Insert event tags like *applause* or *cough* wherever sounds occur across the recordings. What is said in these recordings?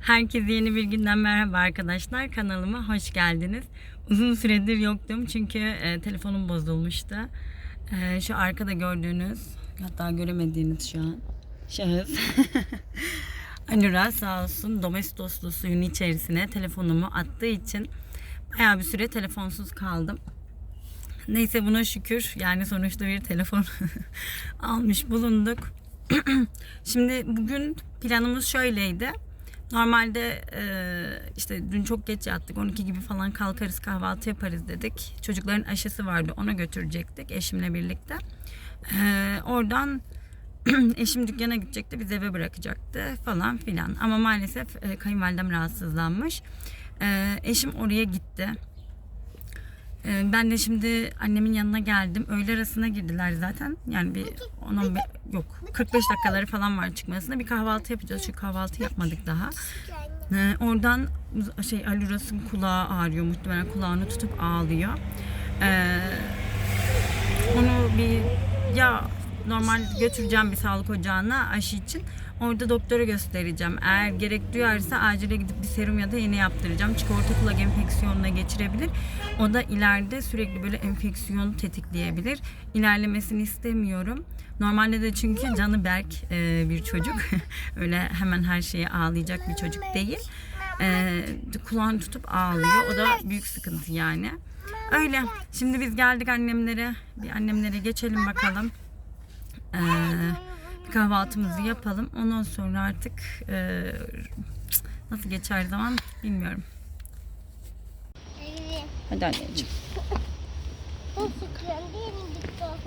Herkese yeni bir günden merhaba arkadaşlar. Kanalıma hoş geldiniz. Uzun süredir yoktum çünkü e, telefonum bozulmuştu. E, şu arkada gördüğünüz, hatta göremediğiniz şu an şahıs. *laughs* Anura sağ olsun Domestoslu suyun içerisine telefonumu attığı için bayağı bir süre telefonsuz kaldım. Neyse buna şükür yani sonuçta bir telefon *laughs* almış bulunduk. *clears throat* Şimdi bugün planımız şöyleydi. Normalde e, işte dün çok geç yattık. 12 gibi falan kalkarız kahvaltı yaparız dedik. Çocukların aşısı vardı ona götürecektik eşimle birlikte. E, oradan *clears throat* eşim dükkana gidecekti bizi eve bırakacaktı falan filan. Ama maalesef e, kayınvalidem rahatsızlanmış. E, eşim oraya gitti. E, ben de şimdi annemin yanına geldim. Öğle arasına girdiler zaten. Yani bir 10-15 yok 45 dakikaları falan var çıkmasına. Bir kahvaltı yapacağız. Çünkü kahvaltı yapmadık daha. Ee, oradan şey Aluras'ın kulağı ağrıyor muhtemelen kulağını tutup ağlıyor. Ee, onu bir ya normal götüreceğim bir sağlık ocağına aşı için. Orada doktora göstereceğim. Eğer gerek duyarsa acile gidip bir serum ya da iğne yaptıracağım. Çünkü orta kulak enfeksiyonuna geçirebilir. O da ileride sürekli böyle enfeksiyon tetikleyebilir. İlerlemesini istemiyorum. Normalde de çünkü canı berk e, bir çocuk. *laughs* Öyle hemen her şeye ağlayacak bir çocuk değil. E, kulağını tutup ağlıyor. O da büyük sıkıntı yani. Öyle. Şimdi biz geldik annemlere. Bir annemlere geçelim bakalım. Ee, bir kahvaltımızı yapalım. Ondan sonra artık e, nasıl geçer zaman bilmiyorum. Hadi anneciğim.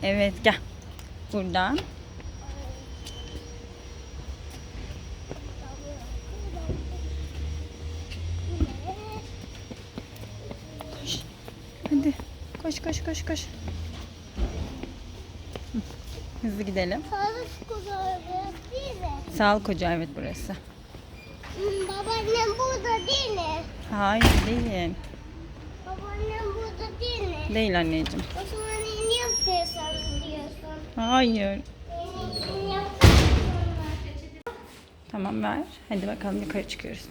Evet gel. Buradan. Hadi. Koş koş koş koş. Hı, Hızlı gidelim. Sağlık kuzağı değil mi? Sağlık ocağı evet burası. Hmm, Babaannem burada değil mi? Hayır değil. Babaannem burada değil mi? Değil anneciğim. O zaman yeni yaptıysan diyorsun. Hayır. Tamam ver. Hadi bakalım yukarı çıkıyoruz.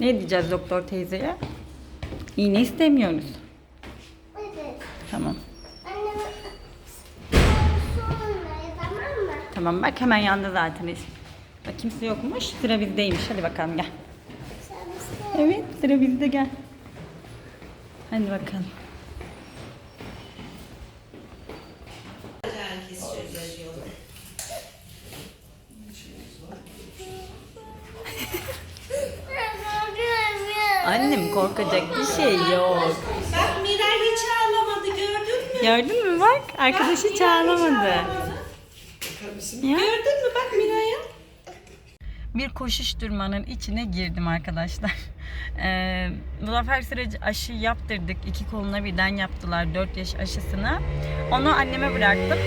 Ne diyeceğiz doktor teyzeye? İğne istemiyoruz. Evet. Tamam. Tamam bak hemen yanında zaten. Bak kimse yokmuş. Sıra bizdeymiş. Hadi bakalım gel. Evet sıra bizde gel. Hadi bakalım. Annem korkacak bir şey yok. Bak Miray hiç ağlamadı gördün mü? Gördün mü bak? Arkadaş hiç ağlamadı. Ya. Gördün mü bak Miray'ı? bir koşuşturmanın içine girdim arkadaşlar. *laughs* Ee, Muzaffer süreci aşı yaptırdık. İki koluna birden yaptılar 4 yaş aşısını. Onu anneme bıraktım.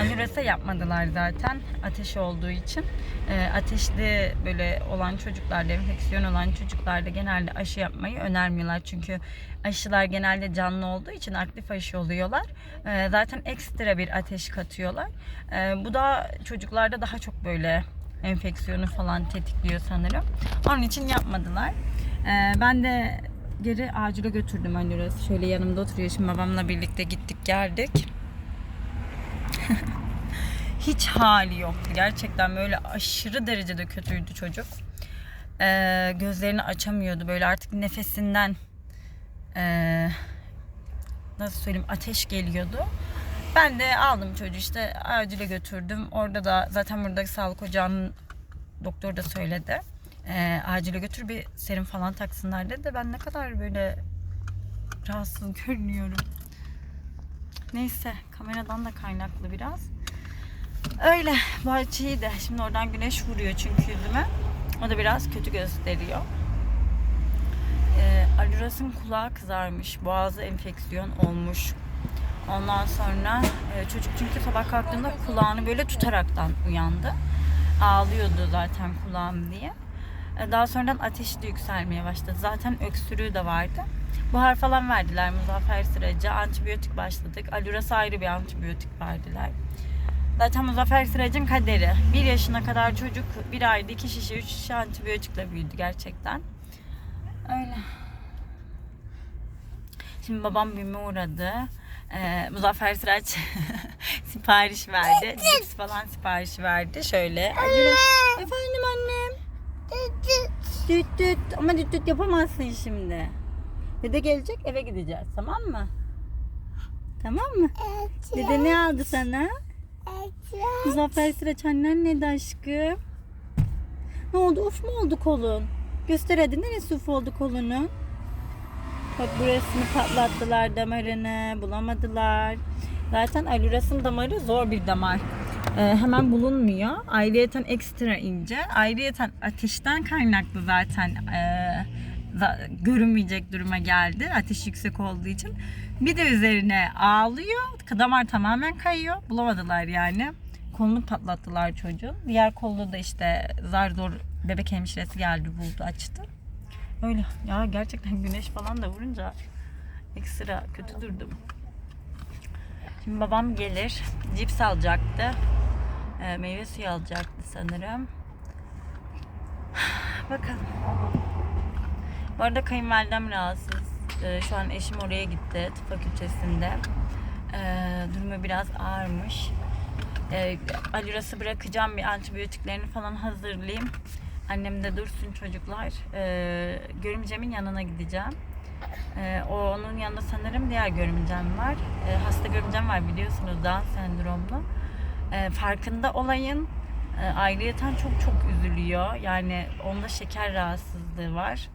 Anürese yapmadılar zaten ateş olduğu için. Ee, ateşli böyle olan çocuklarda, enfeksiyon olan çocuklarda genelde aşı yapmayı önermiyorlar. Çünkü aşılar genelde canlı olduğu için aktif aşı oluyorlar. Ee, zaten ekstra bir ateş katıyorlar. Ee, bu da çocuklarda daha çok böyle enfeksiyonu falan tetikliyor sanırım. Onun için yapmadılar. Ee, ben de geri acile götürdüm Anuras'ı. Şöyle yanımda oturuyor. Şimdi babamla birlikte gittik geldik. *laughs* Hiç hali yoktu. Gerçekten böyle aşırı derecede kötüydü çocuk. Ee, gözlerini açamıyordu. Böyle artık nefesinden ee, nasıl söyleyeyim ateş geliyordu. Ben de aldım çocuğu işte acile götürdüm. Orada da zaten buradaki sağlık ocağının doktor da söyledi. Ee, acile götür bir serum falan taksınlar dedi. Ben ne kadar böyle rahatsız görünüyorum. Neyse kameradan da kaynaklı biraz. Öyle bahçeyi de şimdi oradan güneş vuruyor çünkü yüzüme. O da biraz kötü gösteriyor. Ee, Aluras'ın kulağı kızarmış. Boğazı enfeksiyon olmuş. Ondan sonra e, çocuk çünkü sabah kalktığında kulağını böyle tutaraktan uyandı. Ağlıyordu zaten kulağım diye. E, daha sonradan ateşi de yükselmeye başladı. Zaten öksürüğü de vardı. Buhar falan verdiler muzaffer süreci. Antibiyotik başladık. Alurası ayrı bir antibiyotik verdiler. Zaten Muzaffer Sırac'ın kaderi. Bir yaşına kadar çocuk bir ayda iki şişe, üç şişe antibiyotikle büyüdü gerçekten. Öyle. Şimdi babam BİM'e uğradı. Ee, Muzaffer Sıraç *laughs* sipariş verdi. Cips falan sipariş verdi. Şöyle. Efendim annem. Düt düt. Ama düt düt yapamazsın şimdi. Dede gelecek eve gideceğiz tamam mı? Tamam mı? Dede ne aldı sana? Muzaffer Sıraç annen neydi aşkım? Ne oldu? Uf mu oldu kolun? Göster hadi neresi uf oldu kolunun? Bak burasını patlattılar damarını bulamadılar. Zaten alurasın damarı zor bir damar. Ee, hemen bulunmuyor. Ayrıyeten ekstra ince. Ayrıyeten ateşten kaynaklı zaten za- görünmeyecek duruma geldi. Ateş yüksek olduğu için. Bir de üzerine ağlıyor. Damar tamamen kayıyor. Bulamadılar yani. Kolunu patlattılar çocuğun. Diğer kolunu da işte zar zor bebek hemşiresi geldi buldu açtı. Öyle ya gerçekten güneş falan da vurunca ekstra kötü durdum. Şimdi babam gelir. Cips alacaktı. Ee, meyve suyu alacaktı sanırım. *sighs* Bakalım. Bu arada kayınvalidem rahatsız. Ee, şu an eşim oraya gitti. Tıp fakültesinde. Ee, durumu biraz ağırmış. Ee, alurası bırakacağım. Bir antibiyotiklerini falan hazırlayayım. Annem de dursun çocuklar. Ee, görümcemin yanına gideceğim. Ee, o onun yanında sanırım diğer görümcem var. Ee, hasta görümcem var biliyorsunuz Down sendromlu. Ee, farkında olayın. Ee, ayrıyeten çok çok üzülüyor. Yani onda şeker rahatsızlığı var.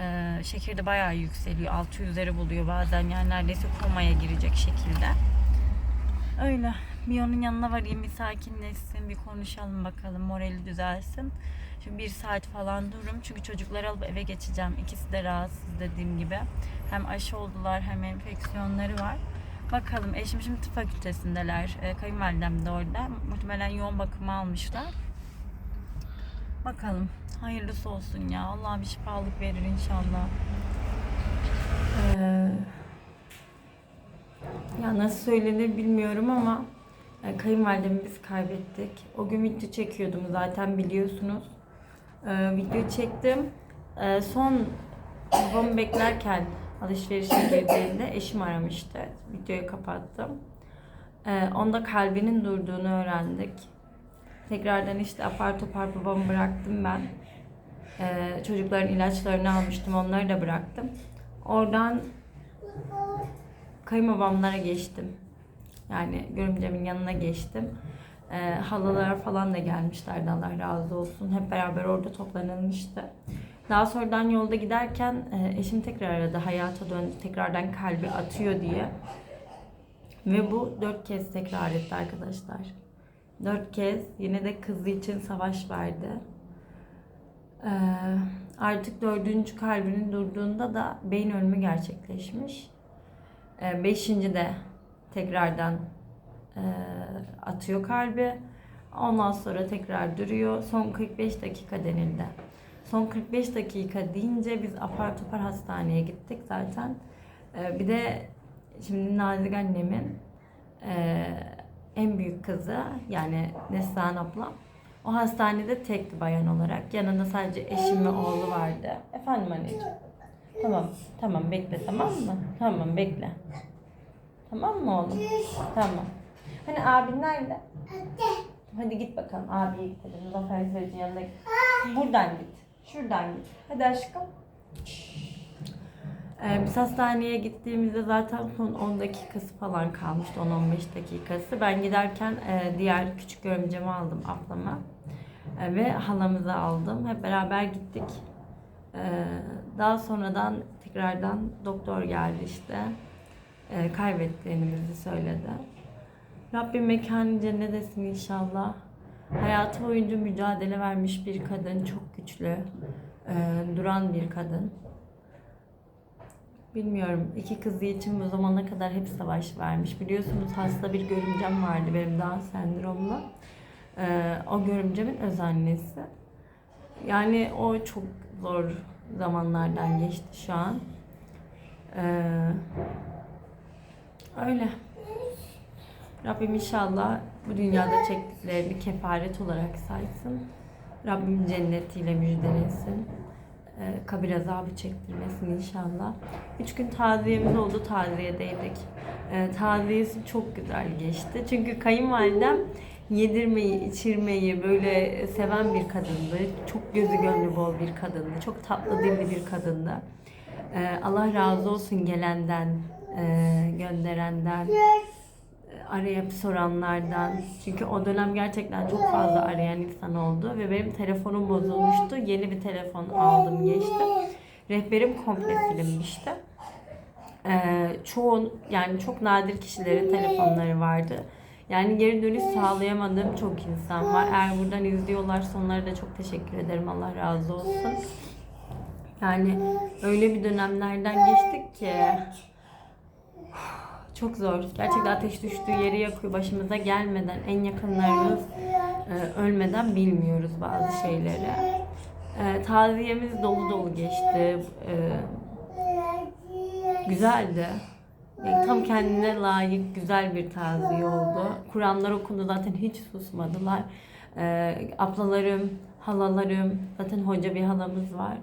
Ee, şekeri de bayağı yükseliyor. 600'leri buluyor bazen. Yani neredeyse komaya girecek şekilde. Öyle. Bir onun yanına varayım bir sakinleşsin bir konuşalım bakalım morali düzelsin. Şimdi bir saat falan dururum çünkü çocukları alıp eve geçeceğim. İkisi de rahatsız dediğim gibi. Hem aşı oldular hem enfeksiyonları var. Bakalım eşim şimdi tıp fakültesindeler. E, kayınvalidem de orada. Muhtemelen yoğun bakıma almışlar. Bakalım. Hayırlısı olsun ya. Allah bir şifalık verir inşallah. Ee, ya nasıl söylenir bilmiyorum ama e, kayınvalidemi biz kaybettik. O gün video çekiyordum zaten biliyorsunuz. E, video çektim. E, son babamı beklerken alışverişe girdiğinde eşim aramıştı. Videoyu kapattım. E, onda kalbinin durduğunu öğrendik. Tekrardan işte apar topar babamı bıraktım ben. E, çocukların ilaçlarını almıştım. Onları da bıraktım. Oradan kayınbabamlara geçtim. Yani görümcemin yanına geçtim. Ee, halalar falan da gelmişlerdi Allah razı olsun. Hep beraber orada toplanılmıştı. Daha sonradan yolda giderken e, eşim tekrar aradı. Hayata döndü. Tekrardan kalbi atıyor diye. Ve bu dört kez tekrar etti arkadaşlar. Dört kez yine de kızı için savaş verdi. Ee, artık dördüncü kalbinin durduğunda da beyin ölümü gerçekleşmiş. Ee, beşinci de tekrardan e, atıyor kalbi. Ondan sonra tekrar duruyor. Son 45 dakika denildi. Son 45 dakika deyince biz apar topar hastaneye gittik zaten. Ee, bir de şimdi Nazik annemin e, en büyük kızı yani Neslihan ablam o hastanede tekti bayan olarak. Yanında sadece eşim ve oğlu vardı. Efendim anneciğim. Tamam, tamam bekle tamam mı? Tamam bekle. Tamam mı oğlum? Tamam. Hani abin nerede? Hadi git bakalım abiye gidelim. Muzaffer Sıracı'nın yanına git. Buradan git. Şuradan git. Hadi aşkım. Ee, biz hastaneye gittiğimizde zaten son 10 dakikası falan kalmıştı. 10-15 dakikası. Ben giderken e, diğer küçük görümcemi aldım ablama. E, ve halamızı aldım. Hep beraber gittik. Ee, daha sonradan tekrardan doktor geldi işte. Kaybettiğini bizi söyledi. Rabbim mekanı cennet etsin inşallah. Hayatı boyunca mücadele vermiş bir kadın, çok güçlü, ee, duran bir kadın. Bilmiyorum, iki kızı için bu zamana kadar hep savaş vermiş. Biliyorsunuz hasta bir görümcem vardı benim Down sendromlu. Ee, o görümcemin öz annesi. Yani o çok zor zamanlardan geçti şu an. Ee, öyle. Rabbim inşallah bu dünyada çektiklerini kefaret olarak saysın. Rabbim cennetiyle müjdelesin. Ee, kabir azabı çektirmesin inşallah. Üç gün taziyemiz oldu, taziyedeydik. Ee, taziyesi çok güzel geçti. Çünkü kayınvalidem yedirmeyi, içirmeyi böyle seven bir kadındı. Çok gözü gönlü bol bir kadındı. Çok tatlı dilli bir kadındı. Ee, Allah razı olsun gelenden, e, gönderenden, arayıp soranlardan. Çünkü o dönem gerçekten çok fazla arayan insan oldu ve benim telefonum bozulmuştu. Yeni bir telefon aldım geçtim. Rehberim komple silinmişti. Ee, çoğun yani çok nadir kişilerin telefonları vardı. Yani geri dönüş sağlayamadığım çok insan var. Eğer buradan izliyorlarsa onlara da çok teşekkür ederim. Allah razı olsun. Yani öyle bir dönemlerden geçtik ki çok zor. Gerçekten ateş düştüğü yeri yakıyor başımıza gelmeden en yakınlarımız e, ölmeden bilmiyoruz bazı şeyleri. E, taziyemiz dolu dolu geçti. E, güzeldi. Yani tam kendine layık güzel bir taziye oldu. Kur'anlar okundu zaten hiç susmadılar. E, ablalarım, halalarım, zaten hoca bir halamız var.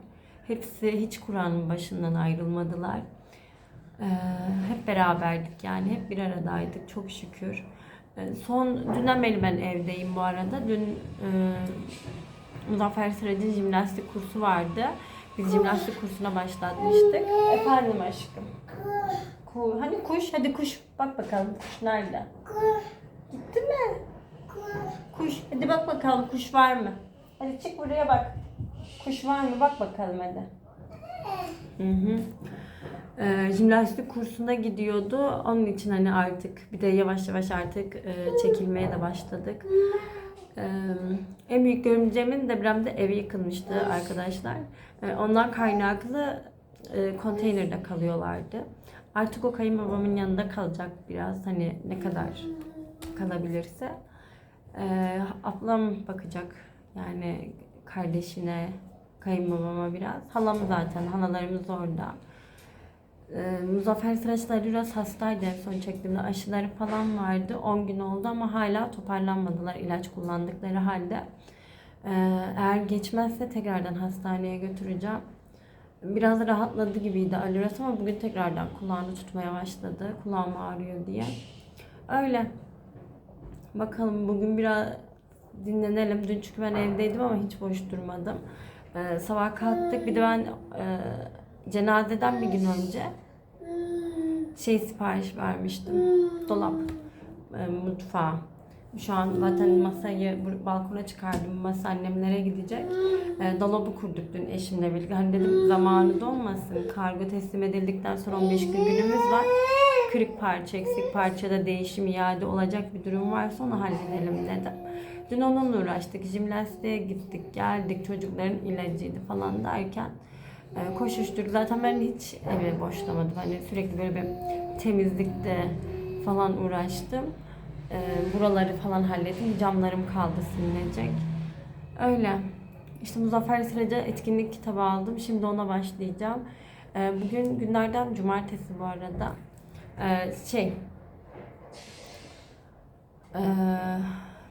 Hepsi hiç Kur'an'ın başından ayrılmadılar. Ee, hep beraberdik yani hep bir aradaydık çok şükür. Ee, son dünden beri ben evdeyim bu arada. Dün e, Muzaffer Sıracı'nın jimnastik kursu vardı. Biz jimnastik kursuna başlatmıştık. Efendim aşkım. Ku, hani kuş? Hadi kuş. Bak bakalım kuş nerede? Gitti mi? Kuş. Hadi bak bakalım kuş var mı? Hadi çık buraya bak. Kuş var mı? Bak bakalım hadi. Hı hı. Ee, jimnastik kursuna gidiyordu. Onun için hani artık bir de yavaş yavaş artık e, çekilmeye de başladık. Ee, en büyük görümcemin depremde evi yıkılmıştı arkadaşlar. Ee, ondan kaynaklı e, konteynerde kalıyorlardı. Artık o kayınbabamın yanında kalacak biraz hani ne kadar kalabilirse. Ee, ablam bakacak yani kardeşine, kayınbabama biraz. Halam zaten, halalarımız orada. Ee, Muzaffer Sıraçlar biraz hastaydı en son çektiğimde. Aşıları falan vardı. 10 gün oldu ama hala toparlanmadılar ilaç kullandıkları halde. Ee, eğer geçmezse tekrardan hastaneye götüreceğim. Biraz rahatladı gibiydi Aliras ama bugün tekrardan kulağını tutmaya başladı. Kulağım ağrıyor diye. Öyle. Bakalım bugün biraz dinlenelim. Dün çünkü ben evdeydim ama hiç boş durmadım. Ee, sabah kalktık. Bir de ben e, cenazeden bir gün önce şey sipariş vermiştim. Dolap, e, mutfağı. Şu an zaten masayı bu- balkona çıkardım. Masa annemlere gidecek. E, dolabı kurduk dün eşimle birlikte. Hani dedim zamanı dolmasın. Kargo teslim edildikten sonra 15 gün günümüz var. Kırık parça, eksik parçada değişim, iade olacak bir durum varsa onu halledelim dedim. Dün onunla uğraştık. Jimnastiğe gittik, geldik. Çocukların ilacıydı falan derken e, koşuştuk. Zaten ben hiç evi boşlamadım. Hani sürekli böyle bir temizlikte falan uğraştım. E, buraları falan hallettim. Camlarım kaldı silinecek. Öyle. İşte Muzaffer Sıracı etkinlik kitabı aldım. Şimdi ona başlayacağım. E, bugün günlerden cumartesi bu arada. Şey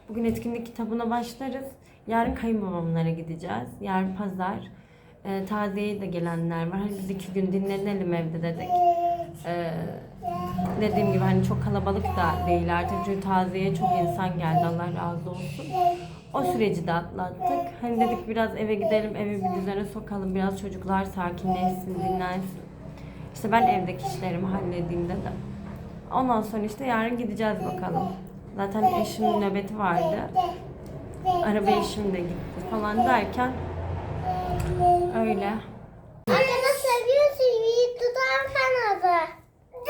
bugün etkinlik kitabına başlarız. Yarın kayınbabamlara gideceğiz. Yarın pazar. E, taziyeye de gelenler var. Hani biz iki gün dinlenelim evde dedik. E, dediğim gibi hani çok kalabalık da değil artık. Çünkü taziyeye çok insan geldi. Allah razı olsun. O süreci de atlattık. Hani dedik biraz eve gidelim, evi bir düzene sokalım. Biraz çocuklar sakinleşsin, dinlensin. İşte ben evdeki işlerimi halledeyim dedim. Ondan sonra işte yarın gideceğiz bakalım. Zaten eşimin nöbeti vardı. Araba eşim de gitti falan derken öyle. Arkadaş seviyorsun iyi tutar kanadı.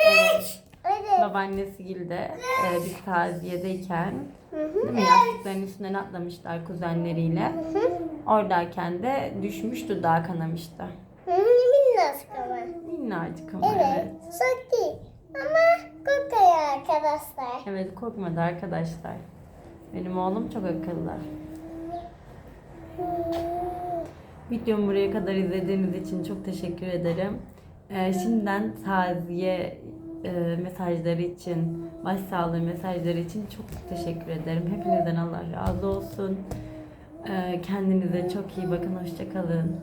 Evet. Evet. Babaannesi Gilde e, biz taziyedeyken değil mi yastıkların üstünden atlamışlar kuzenleriyle. Oradayken de düşmüş dudağı kanamıştı. Hı, Minnak ama. Minnacık ama Evet. evet. Çok değil. Ama kokuyor arkadaşlar. Evet korkmadı arkadaşlar. Benim oğlum çok akıllı. Videomu buraya kadar izlediğiniz için çok teşekkür ederim. Ee, şimdiden taziye e, mesajları için, başsağlığı mesajları için çok teşekkür ederim. Hepinizden Allah razı olsun. E, kendinize çok iyi bakın. Hoşçakalın.